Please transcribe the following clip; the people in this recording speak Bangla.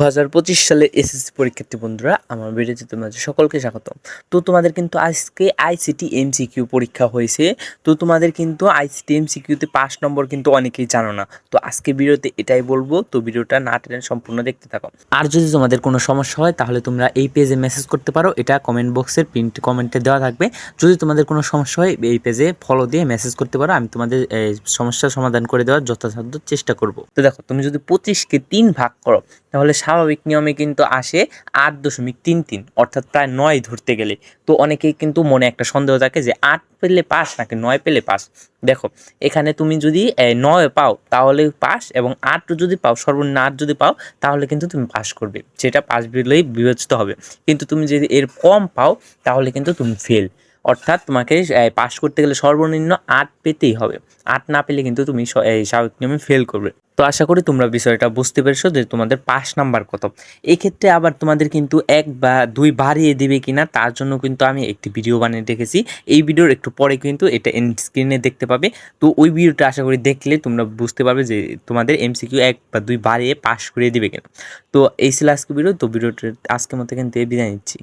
দু হাজার পঁচিশ সালে এসএসসি পরীক্ষার্থী বন্ধুরা, আমার ভিডিওতে তোমাদের সকলকে স্বাগত। তো তোমাদের কিন্তু আজকে আইসিটি এমসিকিউ পরীক্ষা হয়েছে। তো তোমাদের কিন্তু আইসিটি এমসিকিউতে পাঁচ নম্বর কিন্তু অনেকেই জানো না। তো আজকে ভিডিওতে এটাই বলব, তো ভিডিওটা না টেনে সম্পূর্ণ দেখতে থাকো। আর যদি তোমাদের কোনো সমস্যা হয়, তাহলে তোমরা এই পেজে মেসেজ করতে পারো। এটা কমেন্ট বক্সের প্রিন্ট কমেন্টে দেওয়া থাকবে। যদি তোমাদের কোনো সমস্যা হয়, এই পেজে ফলো দিয়ে মেসেজ করতে পারো। আমি তোমাদের সমস্যার সমাধান করে দেওয়ার যথাসাধ্য চেষ্টা করব। তো দেখো, তুমি যদি পঁচিশকে তিন ভাগ করো তাহলে স্বাভাবিক নিয়মে কিন্তু আসে আট দশমিক তিন তিন, অর্থাৎ প্রায় নয় ধরতে গেলে। তো অনেকেই কিন্তু মনে একটা সন্দেহ থাকে যে আট পেলে পাস নাকি নয় পেলে পাস? দেখো, এখানে তুমি যদি নয় পাও, তাহলে পাস এবং আট যদি পাও, সর্বনিম্ন আট যদি পাও, তাহলে কিন্তু তুমি পাস করবে। সেটা পাস বলেই বিবেচিত হবে। কিন্তু তুমি যদি এর কম পাও, তাহলে কিন্তু তুমি ফেল অর্থাৎ তোমাকে পাস করতে গেলে সর্বনিম্ন আট পেতেই হবে। আট না পেলে কিন্তু তুমি স্বাভাবিক নিয়মে ফেল করবে। তো আশা করি তোমরা বিষয়টা বুঝতে পেরেছ যে তোমাদের পাস নাম্বার কত। এক্ষেত্রে আবার তোমাদের কিন্তু এক বা দুই বাড়িয়ে দিবে কিনা, তার জন্য কিন্তু আমি একটি ভিডিও বানিয়ে রেখেছি। এই ভিডিওর একটু পরে কিন্তু এটা এন্ড স্ক্রিনে দেখতে পাবে। তো ওই ভিডিওটা আশা করি দেখলে তোমরা বুঝতে পারবে যে তোমাদের এমসিকিউ এক বা দুই বাড়িয়ে পাস করিয়ে দিবে কিনা। তো এই ছিল আজকে ভিডিও তো ভিডিওটা আজকের মতো কিন্তু বিদায় নিচ্ছি।